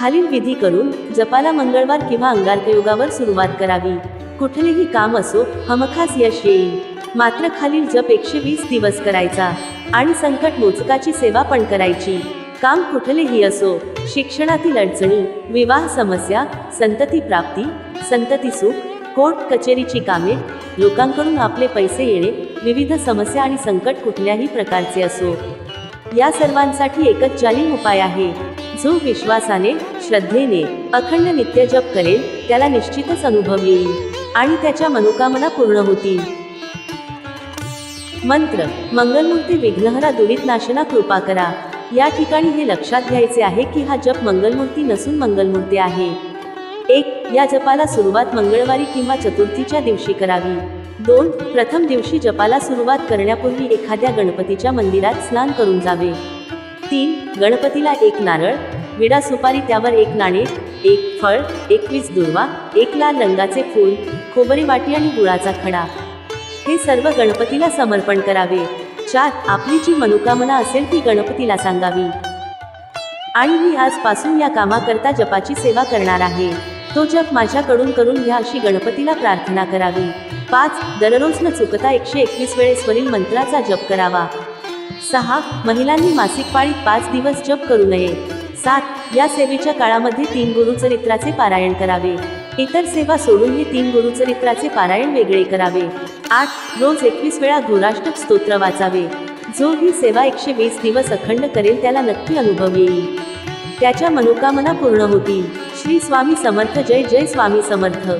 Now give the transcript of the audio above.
खालील विधी करून जपाला मंगळवार किंवा अंगारकयोगावर सुरुवात करावी. कुठलेही काम असो हमखास यश येईल. मात्र खालील जप एकशे वीस दिवस करायचा आणि संकट मोचकाची सेवा पण करायची. काम कुठलेही असो शिक्षणातील अडचणी विवाह समस्या संतती प्राप्ती संतती सुख कोर्ट कचेरीची कामे लोकांकडून आपले पैसे येणे विविध समस्या आणि संकट कुठल्याही प्रकारचे असो. या सर्वांसाठी एकच जालीम उपाय आहे. जो विश्वासाने श्रद्धेने अखंड नित्य जप करेल त्याला निश्चितच अनुभव येईल आणि त्याच्या मनोकामना पूर्ण होतील. मंत्र मंगलमूर्ती विघ्नहरा दुरित नाशना कृपा करा. या ठिकाणी हे लक्षात घ्यायचे आहे की हा जप मंगलमूर्ती नसून मंगलमूर्ती आहे. एक या जपाला सुरुवात मंगळवारी किंवा चतुर्थीच्या दिवशी करावी. दोन प्रथम दिवशी जपाला सुरुवात करण्यापूर्वी एखाद्या गणपतीच्या मंदिरात स्नान करून जावे. तीन गणपतीला एक नारळ विडा सुपारी त्यावर एक नाणे एक फळ एकवीस दुर्वा एक लाल रंगाचे फूल खोबरी वाटी आणि गुळाचा खडा. हे सर्व गणपतीला समर्पण करावे. चार आपली जी मनोकामना असेल ती गणपतीला सांगावी. आणि मी आजपासून या कामाकरता जपाची सेवा करणार आहे. तो जप माझ्याकडून करून घ्या अशी गणपतीला प्रार्थना करावी. पाच दररोज न चुकता एकशे एकवीस वेळेस वरील मंत्राचा जप करावा. सहा महिलांनी मासिक पाळीत पाच दिवस जप करू नये. सात या सेवेच्या काळामध्ये तीन गुरुचरित्राचे पारायण करावे. इतर सेवा सोडून हे तीन गुरुचरित्राचे पारायण वेगळे करावे. आठ रोज एकवीस वेळा घोराष्टक स्तोत्र वाचावे. जो ही सेवा एकशे वीस दिवस अखंड करेल त्याला नक्की अनुभव येईल. त्याच्या मनोकामना पूर्ण होतील. श्री स्वामी समर्थ जय जय स्वामी समर्थ.